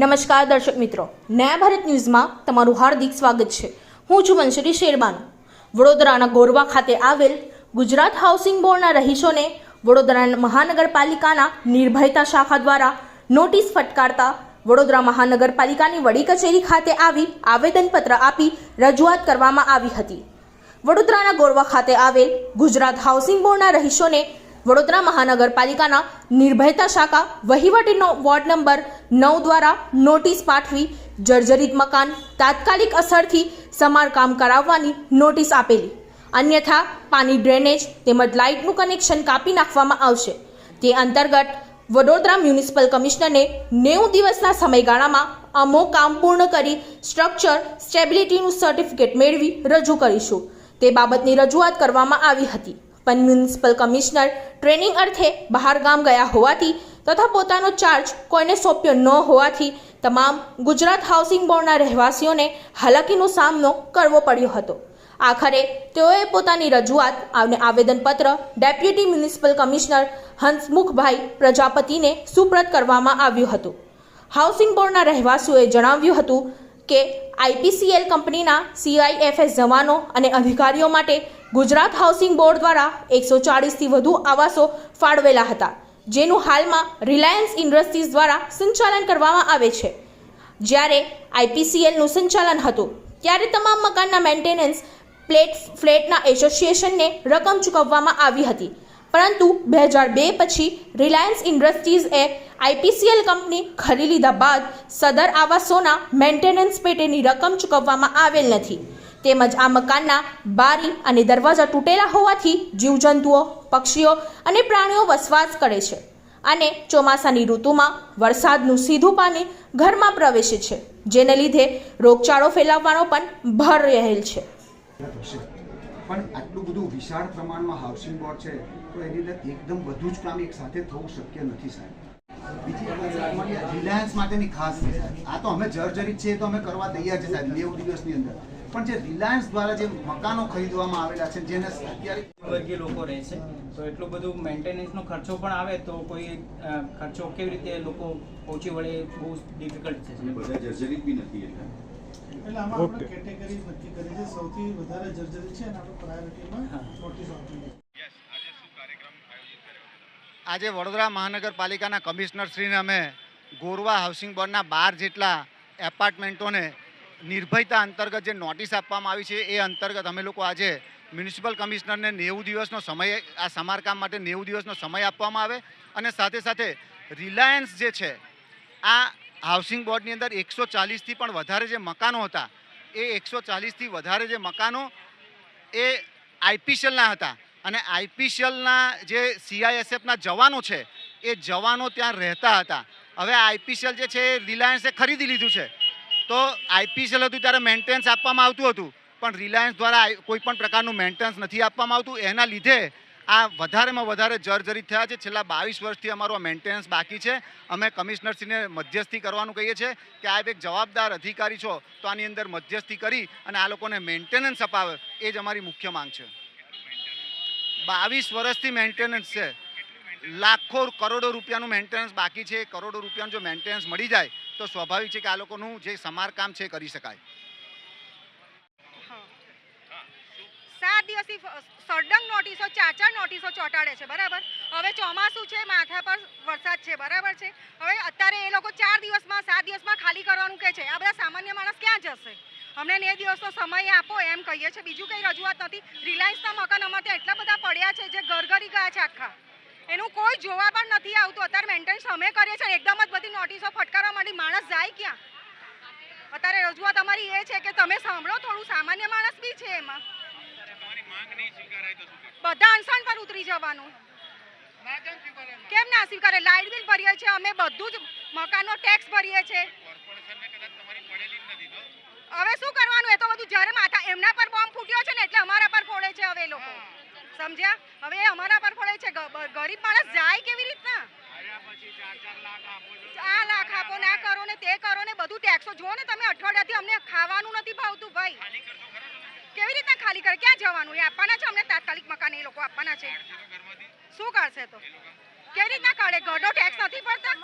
નમસ્કાર દર્શક મિત્રો. નયા ભારત ન્યૂઝમાં તમારું હાર્દિક સ્વાગત છે. હું છું મંશરી શેરબાનો. વડોદરાના ગોરવા ખાતે આવેલ ગુજરાત હાઉસિંગ બોર્ડના રહીશોને વડોદરા મહાનગરપાલિકાના નિર્ભયતા શાખા દ્વારા નોટિસ ફટકારતા વડોદરા મહાનગરપાલિકાની વડી કચેરી ખાતે આવી આવેદનપત્ર આપી રજૂઆત કરવામાં આવી હતી. વડોદરાના ગોરવા ખાતે આવેલ ગુજરાત હાઉસિંગ બોર્ડના રહીશોને વડોદરા મહાનગરપાલિકાના નિર્ભયતા શાખા વહીવટીનો વોર્ડ નંબર નવ દ્વારા નોટિસ પાઠવી જર્જરિત મકાન તાત્કાલિક અસરથી સમારકામ કરાવવાની નોટિસ આપેલી. અન્યથા પાણી ડ્રેનેજ તેમજ લાઇટનું કનેક્શન કાપી નાખવામાં આવશે. તે અંતર્ગત વડોદરા મ્યુનિસિપલ કમિશનરને નેવું દિવસના સમયગાળામાં અમો કામ પૂર્ણ કરી સ્ટ્રક્ચર સ્ટેબિલિટીનું સર્ટિફિકેટ મેળવી રજૂ કરીશું. તે બાબતની રજૂઆત કરવામાં આવી હતી. પણ મ્યુનિસિપલ કમિશનર ટ્રેનિંગ અર્થે બહાર ગામ ગયા હોવાથી તથા પોતાનો ચાર્જ કોઈને સોંપ્યો ન હોવાથી તમામ ગુજરાત હાઉસિંગ બોર્ડના રહેવાસીઓને હાલાકીનો સામનો કરવો પડ્યો હતો. આખરે તેઓએ પોતાની રજૂઆત અને આવેદનપત્ર ડેપ્યુટી મ્યુનિસિપલ કમિશનર હંસમુખભાઈ પ્રજાપતિને સુપ્રત કરવામાં આવ્યું હતું. હાઉસિંગ બોર્ડના રહેવાસીઓએ જણાવ્યું હતું કે આઈપીસીએલ કંપનીના સીઆઈએફએસ જવાનો અને અધિકારીઓ માટે ગુજરાત હાઉસિંગ બોર્ડ દ્વારા એકસો ચાળીસથી વધુ આવાસો ફાળવેલા હતા, જેનું હાલમાં રિલાયન્સ ઇન્ડસ્ટ્રીઝ દ્વારા સંચાલન કરવામાં આવે છે. જ્યારે આઈપીસીએલનું સંચાલન હતું, ત્યારે તમામ મકાનના મેન્ટેનન્સ પ્લેટ, ફ્લેટના એસોસિએશનને રકમ ચૂકવવામાં આવી હતી. પરંતુ બે હજાર બે પછી રિલાયન્સ ઇન્ડસ્ટ્રીઝએ આઈપીસીએલ કંપની ખરીદી લીધા બાદ સદર આવાસોના મેન્ટેનન્સ પેટેની રકમ ચૂકવવામાં આવેલ નથી. તેમજ આ મકાનના બારી અને દરવાજા તૂટેલા હોવાથી જીવજંતુઓ, પક્ષીઓ અને પ્રાણીઓ વસવાટ કરે છે અને ચોમાસાની ઋતુમાં વરસાદનું સીધું પાણી ઘરમાં પ્રવેશે છે, જેને લીધે રોગચાળો ફેલાવવાનો પણ ભર રહેલ છે. પણ આટલું બધું વિશાળ પ્રમાણમાં હાઉસિંગ બોર્ડ છે, તો એની અંદર એકદમ બધું જ કામ એક સાથે થવું શક્ય નથી સાહેબ. બીજી રિલાયન્સ માટેની ખાસ છે આ તો અમે જર્જરિત છે તો અમે કરવા તૈયાર છે સાહેબ, નેવું દિવસની અંદર. પણ જે રિલાયન્સ દ્વારા જે મકાનો ખરીદવામાં આવેલા છે જેને અત્યારે વર્ગીય લોકો રહે છે તો એટલું બધું મેન્ટેનન્સનો ખર્ચો પણ આવે તો કોઈ ખર્ચો કેવી રીતે લોકો પહોંચી વળે બહુ ડિફિકલ્ટ છે. અને બધા જર્જરિત બી નથી એટલે. એટલે આમાં આપણે કેટેગરીઝ નક્કી કરી છે. સૌથી વધારે જર્જરી છે અને આપણે પ્રાયોરિટીમાં. નોટિસ આપી છે આજે વડોદરા મહાનગરપાલિકાના કમિશનરશ્રીને અમે ગોરવા હાઉસિંગ બોર્ડના બાર જેટલા એપાર્ટમેન્ટોને નિર્ભયતા અંતર્ગત જે નોટિસ આપવામાં આવી છે, એ અંતર્ગત અમે લોકો આજે મ્યુનિસિપલ કમિશનરને નેવું દિવસનો સમય, આ સમારકામ માટે નેવું દિવસનો સમય આપવામાં આવે અને સાથે સાથે રિલાયન્સ જે છે, આ હાઉસિંગ બોર્ડની અંદર એકસો ચાલીસથી પણ વધારે જે મકાનો હતા, એ એકસો ચાલીસથી વધારે જે મકાનો એ આઈપીસીએલના હતા. અને આઈપીસીએલના જે સીઆઈએસએફના જવાનો છે, એ જવાનો ત્યાં રહેતા હતા. હવે આઈપીસીએલ જે છે એ રિલાયન્સે ખરીદી લીધું છે. તો આઈપીસીએલ હતું ત્યારે મેન્ટેનન્સ આપવામાં આવતું હતું. પણ રિલાયન્સ દ્વારા કોઈ પણ પ્રકારનું મેન્ટેનન્સ નથી આપવામાં આવતું. એના લીધે આ વધારેમાં વધારે જર્જરિત થયા છે. છેલ્લા બાવીસ વર્ષથી અમારું મેન્ટેનન્સ બાકી છે. અમે કમિશનરશ્રીને મધ્યસ્થી કરવાનું કહીએ છીએ કે આ એક જવાબદાર અધિકારી છો, તો આની અંદર મધ્યસ્થી કરી અને આ લોકોને મેન્ટેનન્સ અપાવે. એ જ અમારી મુખ્ય માંગ છે. બાવીસ વર્ષથી મેન્ટેનન્સ છે. લાખો કરોડો રૂપિયાનું મેન્ટેનન્સ બાકી છે. કરોડો રૂપિયાનું જો મેન્ટેનન્સ મળી જાય તો સ્વાભાવિક છે કે આ લોકોનું જે સમારકામ છે કરી શકાય. સાત દિવસથી સળંગ નોટિસો, ચાર ચાર નોટિસો ચોંટાડે છે, બરાબર? હવે ચોમાસું છે, માથા પર વરસાદ છે, બરાબર છે? હવે અત્યારે એ લોકો ચાર દિવસમાં, સાત દિવસમાં ખાલી કરવાનું કહે છે. આ બધા સામાન્ય માણસ ક્યાં જશે? અમને ને દિવસનો સમય આપો એમ કહીએ છીએ બીજું કંઈ રજૂઆત નથી. રિલાયન્સના મકાન અમારે એટલા બધા પડ્યા છે જે ઘરઘરી ગયા છે આખા. એનું કોઈ જોવા પણ નથી આવતું. અત્યારે મેન્ટેનન્સ અમે કરીએ છીએ. એકદમ જ બધી નોટિસો ફટકારવા માટે માણસ જાય ક્યાં? અત્યારે રજૂઆત અમારી એ છે કે તમે સાંભળો, થોડું સામાન્ય માણસ બી છે એમાં. બધા અનશન પર ઉતરી જવાનું. કેમ ના સ્વીકારે? લાઇટ બિલ ભરીએ છીએ. અમે બધું જ મકાનનો ટેક્સ ભરીએ છીએ. હવે શું કરવાનું? એ તો બધું જ્યારે માથા એમના પર બોમ્બ ફૂટ્યો છે ને, એટલે અમારા પર ફોડે છે હવે લોકો. સમજ્યા? હવે અમારા પર પડે છે. ગરીબ માણસ જાય કેવી રીતના? આ લાખ આપો ના કરો ને તે કરો ને બધું ટેક્સો જુઓ ને તમે અઠવાડિયાથી અમને ખાવાનું નથી ભાવતું ભાઈ. કેવી રીતના ખાલી કરે? ક્યાં જવાનું? એ આપવાના છે? અમને તાત્કાલિક મકાન એ લોકો આપવાના છે. શું કરશે તો? કેવી રીતના કાઢે? ગઢો ટેક્સ નથી ભરતા?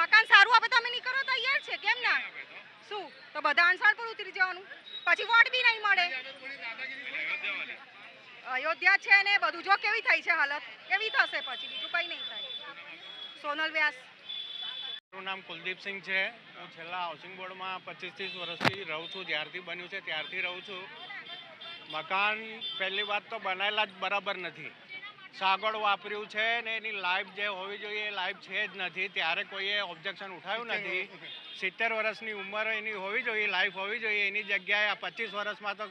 મકાન સારું આપે. તમે નહીં કરો તૈયાર છે. કેમ ના? શું? તો બધા અણસાર પર ઉતરી જવાનું. પછી વોટ બી નહીં મળે. અયોધ્યા છે ને બધું. જો કેવી થઈ છે હાલત? કેવી થશે પછી? બીજું કંઈ નહીં થાય. સોનલ વ્યાસ. મારું નામ કુલદીપસિંહ છે. હું છેલ્લા હાઉસિંગ બોર્ડમાં પચીસ ત્રીસ વર્ષથી રહું છું. જ્યારથી બન્યું છે ત્યારથી રહું છું. મકાન પહેલી વાત તો બનાવેલા જ બરાબર નથી. સાગળ વાપર્યું છે ને એની લાઈફ જે હોવી જોઈએ એ લાઈફ છે જ નથી. ત્યારે કોઈએ ઓબ્જેક્શન ઉઠાવ્યું નથી. સિત્તેર વર્ષની ઉંમર એની હોવી જોઈએ લાઈફ હોવી જોઈએ. એની જગ્યાએ આ પચીસ વર્ષમાં તો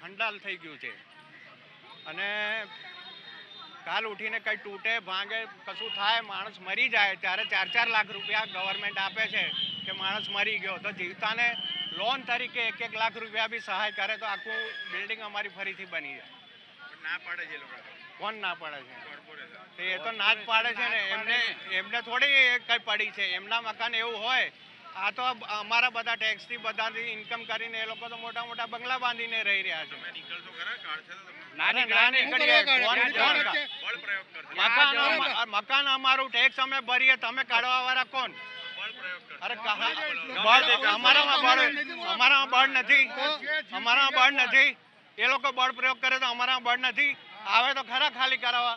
ખંડાલ થઈ ગયું છે. અને કાલ ઉઠીને કંઈ તૂટે ભાંગે કશું થાય માણસ મરી જાય ત્યારે ચાર ચાર લાખ રૂપિયા ગવર્મેન્ટ આપે છે કે માણસ મરી ગયો. તો જીવતાને લોન તરીકે એક એક લાખ રૂપિયા બી સહાય કરે તો આખું બિલ્ડિંગ અમારી ફરીથી બની જાય. ના પાડે છે લોકો. કોણ ના પાડે છે? તો એ તો ના જ પાડે છે ને. એમને એમને થોડી કંઈ પડી છે. એમના મકાન એવું હોય આ તો અમારા બધા ટેક્સથી બધાથી ઇન્કમ કરીને એ લોકો તો મોટા મોટા બંગલા બાંધીને રહી રહ્યા છે. મકાન અમારું ટેક્સ અમે ભરીએ. તમે કાઢવા વાળા કોણ અરે બળ અમારામાં બળ અમારામાં બળ નથી. અમારામાં બળ નથી. એ લોકો બળ પ્રયોગ કરે તો અમારામાં બળ નથી. આવે તો ખરા ખાલી કરાવવા.